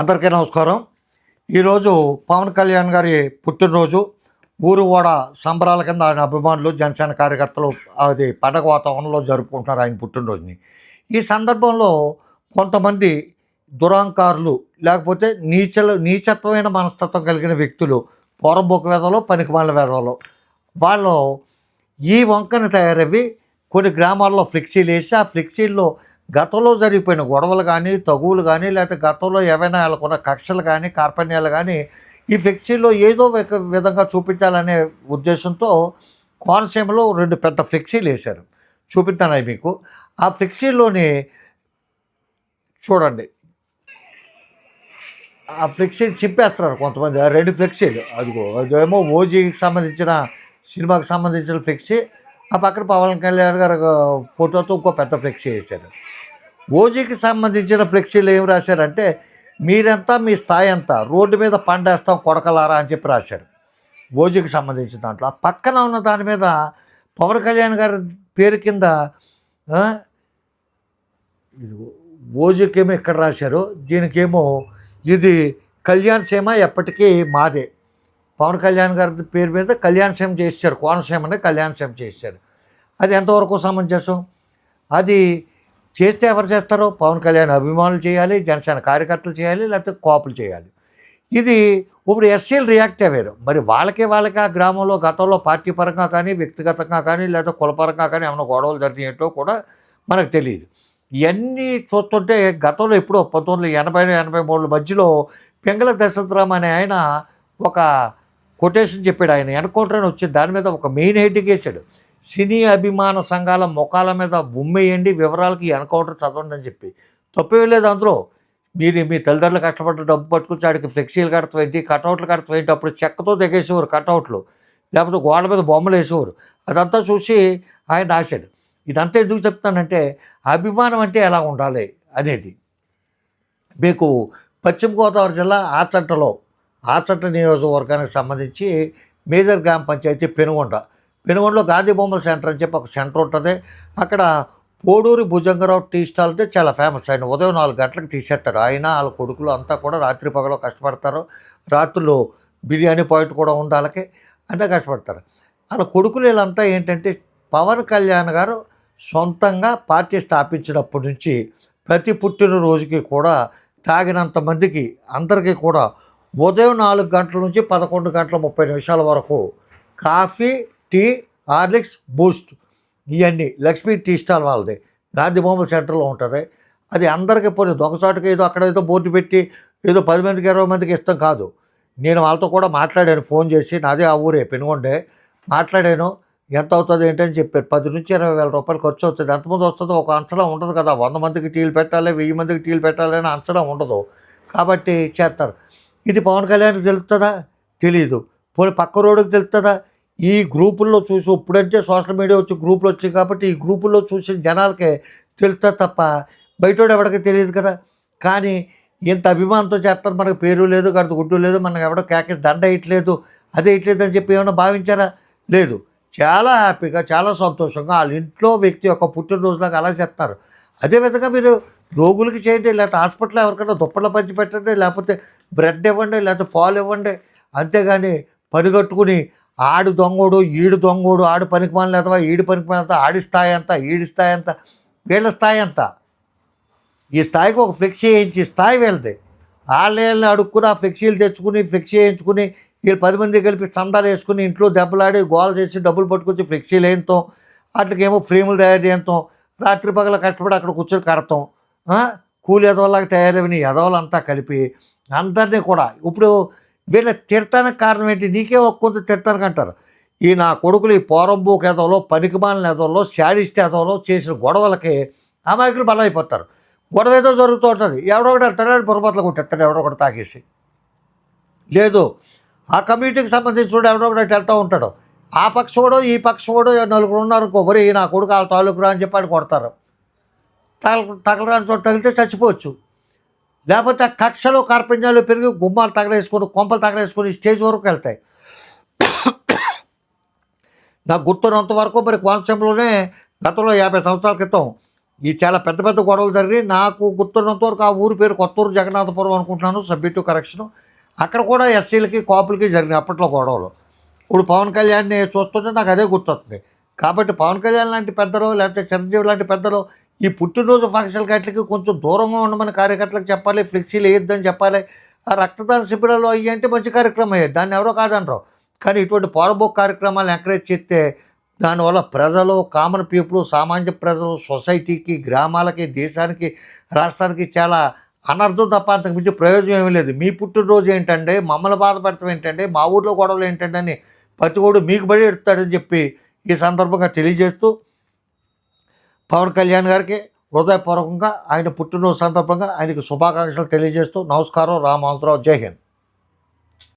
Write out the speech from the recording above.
అందరికీ నమస్కారం. ఈరోజు పవన్ కళ్యాణ్ గారి పుట్టినరోజు. ఊరు ఓడ సంబరాల కింద ఆయన అభిమానులు జనసేన కార్యకర్తలు అది పండగ వాతావరణంలో జరుపుకుంటున్నారు ఆయన పుట్టినరోజుని. ఈ సందర్భంలో కొంతమంది దురాంకారులు లేకపోతే నీచలు నీచత్వమైన మనస్తత్వం కలిగిన వ్యక్తులు పొరబొక్క వేదలో పనికిమాల వేదలో వాళ్ళు ఈ వంకన తయారవి కొన్ని గ్రామాల్లో ఫ్లెక్సీలు వేసి ఆ ఫ్లెక్సీల్లో గతంలో జరిగిపోయిన గొడవలు కానీ తగువులు కానీ లేకపోతే గతంలో ఏవైనా వాళ్ళకున్న కక్షలు కానీ కార్పణ్యాలు కానీ ఈ ఫ్లెక్సీలో ఏదో ఒక విధంగా చూపించాలనే ఉద్దేశంతో కోనసీమలో రెండు పెద్ద ఫ్లెక్సీలు వేశారు. చూపిస్తాను మీకు. ఆ ఫ్లెక్సీలోని చూడండి. ఆ ఫ్లెక్సీలు చింపేస్తున్నారు కొంతమంది. రెండు ఫ్లెక్సీలు. అదిగో అదేమో ఓజీకి సంబంధించిన సినిమాకి సంబంధించిన ఫ్లెక్సీ. ఆ పక్కన పవన్ కళ్యాణ్ గారు ఫోటోతో ఇంకో పెద్ద ఫ్లెక్సీ వేశారు ఓజీకి సంబంధించిన ఫ్లెక్సీలు ఏం రాశారంటే మీరెంత మీ స్థాయి ఎంత రోడ్డు మీద పండేస్తాం కొడకలారా అని చెప్పి రాశారు. ఓజీకి సంబంధించిన దాంట్లో. ఆ పక్కన ఉన్న దాని మీద పవన్ కళ్యాణ్ గారి పేరు కింద ఓజీకేమో ఇక్కడ రాశారు దీనికేమో ఇది కళ్యాణ్ సీమ ఎప్పటికీ మాదే. పవన్ కళ్యాణ్ గారి పేరు మీద కళ్యాణ్ సీమ చేశారు కోనసీమని కళ్యాణ్ సీమ చేశారు అది ఎంతవరకు సమంజసం? అది చేస్తే ఎవరు చేస్తారో? పవన్ కళ్యాణ్ అభిమానులు చేయాలి జనసేన కార్యకర్తలు చేయాలి లేకపోతే కోపలు చేయాలి. ఇది ఇప్పుడు ఎస్సీలు రియాక్ట్ అయ్యారు మరి వాళ్ళకే వాళ్ళకి ఆ గ్రామంలో గతంలో పార్టీ పరంగా కానీ వ్యక్తిగతంగా కానీ లేదా కులపరంగా కానీ ఏమైనా గొడవలు జరిగినట్టో కూడా మనకు తెలియదు. ఇవన్నీ చూస్తుంటే గతంలో ఎప్పుడో పంతొమ్మిది వందల ఎనభై ఎనభై మూడు మధ్యలో పెంగళ దశరథరామ్ అనే ఆయన ఒక కొటేషన్ చెప్పాడు. ఆయన ఎన్కౌంటర్ అని వచ్చి దాని మీద ఒక మెయిన్ హెడ్డింగ్ వేసాడు సినీ అభిమాన సంఘాల ముఖాల మీద ఉమ్మేయండి వివరాలకి ఎన్కౌంటర్ చదవండి అని చెప్పి. తప్పేం లేదు అందులో. మీరు మీ తల్లిదండ్రులు కష్టపడ్డ డబ్బు పట్టుకుని ఆడికి ఫ్లెక్సీలు కడతావేంటి కటౌట్లు కడతావేంటి అప్పుడు చెక్కతో తెగేసేవారు కటౌట్లు. లేకపోతే గోడ మీద బొమ్మలు వేసేవారు. అదంతా చూసి ఆయన రాశాడు ఇదంతా ఎందుకు చెప్తానంటే అభిమానం అంటే ఎలా ఉండాలి అనేది. మీకు పశ్చిమ గోదావరి జిల్లా ఆచంటలో ఆచంట నియోజకవర్గానికి సంబంధించి మేజర్ గ్రామ పంచాయతీ పెనుగొండ. పెనుగొండలో గాంధీ బొమ్మల సెంటర్ అని చెప్పి ఒక సెంటర్ ఉంటుంది. అక్కడ పోడూరి భుజంగరావు టీ స్టాల్ అంటే చాలా ఫేమస్. ఆయన ఉదయం నాలుగు గంటలకు తీసేస్తారు ఆయన వాళ్ళ కొడుకులు అంతా కూడా రాత్రి పగలో కష్టపడతారు. రాత్రులు బిర్యానీ పాయింట్ కూడా ఉంది వాళ్ళకి. అంటే కష్టపడతారు. వాళ్ళ కొడుకులు వీళ్ళంతా ఏంటంటే పవన్ కళ్యాణ్ గారు సొంతంగా పార్టీ స్థాపించినప్పటి నుంచి ప్రతి పుట్టినరోజుకి కూడా తాగినంత మందికి అందరికీ కూడా ఉదయం నాలుగు గంటల నుంచి పదకొండు గంటల ముప్పై నిమిషాల వరకు కాఫీ టీ హార్లిక్స్ బూస్ట్. ఇవన్నీ లక్ష్మీ టీ స్టాల్ వాళ్ళది. గాంధీ బొమ్మల సెంటర్లో ఉంటుంది. అది అందరికీ పోనీ దొంగచాటుగా ఏదో అక్కడ ఏదో బోర్డు పెట్టి ఏదో పది మందికి ఇరవై మందికి ఇష్టం కాదు. నేను వాళ్ళతో కూడా మాట్లాడాను ఫోన్ చేసి. నాదే ఆ ఊరే పెనుగొండే. మాట్లాడాను. ఎంత అవుతుంది ఏంటని చెప్పారు. పది నుంచి ఇరవై వేల రూపాయలు ఖర్చు అవుతుంది. ఎంతమంది వస్తుందో ఒక అంచనా ఉండదు కదా. వంద మందికి టీలు పెట్టాలి వెయ్యి మందికి టీలు పెట్టాలి అని అంచనా ఉండదు. కాబట్టి చేస్తారు. ఇది పవన్ కళ్యాణ్కి తెలుస్తుందా? తెలియదు పోనీ పక్క రోడ్డుకి తెలుస్తుందా? ఈ గ్రూపుల్లో చూసి ఇప్పుడంటే సోషల్ మీడియా వచ్చి గ్రూపులు వచ్చాయి కాబట్టి ఈ గ్రూపుల్లో చూసిన జనాలకే తెలుస్తా తప్ప బయటోడు ఎవరికి తెలియదు కదా. కానీ ఇంత అభిమానంతో చేస్తారు మనకు పేరు లేదు గడత గుడ్డు లేదు మనకు ఎవడో కేకేసి దండ ఇట్లేదు అదే ఇట్లేదు అని చెప్పి ఏమైనా భావించారా? లేదు. చాలా హ్యాపీగా చాలా సంతోషంగా వాళ్ళ ఇంట్లో వ్యక్తి యొక్క పుట్టినరోజులాగా అలా చేస్తారు అదేవిధంగా మీరు రోగులకి చేయండి లేకపోతే హాస్పిటల్ ఎవరికైనా దుప్పట్ల పంచి పెట్టండి లేకపోతే బ్రెడ్ ఇవ్వండి లేకపోతే పాలు ఇవ్వండి. అంతేగాని పనిగట్టుకుని ఆడు దొంగోడు ఈడు దొంగోడు ఆడు పనికి మానలేదవా ఈడు పనికి మానేత ఆడి స్థాయి ఎంత ఈడి స్థాయి ఎంత వీళ్ళ స్థాయి ఎంత? ఈ స్థాయికి ఒక ఫ్లెక్సీ వేయించి స్థాయి వీళ్ళది. వాళ్ళని అడుక్కుని ఆ ఫ్లెక్సీలు తెచ్చుకుని ఫ్లెక్సీ వేయించుకుని వీళ్ళు పది మంది కలిపి సందాలు వేసుకుని ఇంట్లో దెబ్బలాడి గోల చేసి డబ్బులు పట్టుకొచ్చి ఫ్లెక్సీలు వేయటం వాటికేమో ఫ్రేములు తయారు చేయటం రాత్రి పగల కష్టపడి అక్కడ కూర్చొని కడతాం. కూలి ఎదవలాగా తయారవని ఎదవలంతా కలిపి అందరినీ కూడా. ఇప్పుడు వీళ్ళ తిడతానికి కారణం ఏంటి? నీకే ఒక కొంత తిడతానికి అంటారు. ఈ నా కొడుకులు ఈ పోరంబోకు ఎదవలో పనికిమాలిన ఎదవలో శాడిస్ట్ ఎదవలో చేసిన గొడవలకి అమాయకులు బలైపోతారు గొడవ ఏదో జరుగుతూ ఉంటుంది. ఎవడో ఒకటి వెళ్తాడు బుర్రబతలు కొట్టేస్తాడు ఎవడో ఒకటి తాగేసి. లేదు ఆ కమ్యూనిటీకి సంబంధించి ఎవడో ఒకటి వెళ్తూ ఉంటాడు. ఆ పక్షోడో ఈ పక్షోడో నలుగురు ఉన్నారు కొవ్వరి నా కొడుకు వాళ్ళ తాలూకురా అని చెప్పి కొడతారు. తగల తగలరాని చోట తగిలితే చచ్చిపోవచ్చు. లేకపోతే ఆ కక్షలు కార్పెంజాలు పెరిగి గుమ్మాలు తగలేసుకొని కొంపలు తగలేసుకొని స్టేజ్ వరకు వెళ్తాయి. నాకు గుర్తున్నంత వరకు మరి కోనసీమలోనే గతంలో యాభై సంవత్సరాల క్రితం ఈ చాలా పెద్ద పెద్ద గొడవలు జరిగి నాకు గుర్తున్నంత వరకు ఆ ఊరి పేరు కొత్తూరు జగన్నాథపురం అనుకుంటున్నాను సబ్జెక్టు కరెక్షన్. అక్కడ కూడా ఎస్సీలకి కాపులకి జరిగినాయి అప్పట్లో గొడవలు. ఇప్పుడు పవన్ కళ్యాణ్ని చూస్తుంటే నాకు అదే గుర్తొస్తుంది. కాబట్టి పవన్ కళ్యాణ్ లాంటి పెద్దలు లేకపోతే చిరంజీవి లాంటి పెద్దలు ఈ పుట్టినరోజు ఫంక్షన్ గట్లకి కొంచెం దూరంగా ఉండమని కార్యకర్తలకు చెప్పాలి ఫ్లెక్సీలు వేయొద్దని చెప్పాలి. ఆ రక్తదాన శిబిరాలు అయ్యి అంటే మంచి కార్యక్రమం అయ్యేది. దాన్ని ఎవరో కాదనరావు కానీ ఇటువంటి పోరబోక్ కార్యక్రమాలను ఎంకరేజ్ చేస్తే దానివల్ల ప్రజలు కామన్ పీపుల్ సామాన్య ప్రజలు సొసైటీకి గ్రామాలకి దేశానికి రాష్ట్రానికి చాలా అనర్థం తప్ప అంతకు మించి ప్రయోజనం ఏమీ లేదు. మీ పుట్టినరోజు ఏంటంటే మమ్మల్ని బాధపడతాం ఏంటంటే మా ఊర్లో గొడవలు ఏంటంటే అని ప్రతి కూడా మీకు బడి ఎడతాడని చెప్పి ఈ సందర్భంగా తెలియజేస్తూ పవన్ కళ్యాణ్ గారికి హృదయపూర్వకంగా ఆయన పుట్టినరోజు సందర్భంగా ఆయనకి శుభాకాంక్షలు తెలియజేస్తూ నమస్కారం. రామాంతరావు జై హింద్.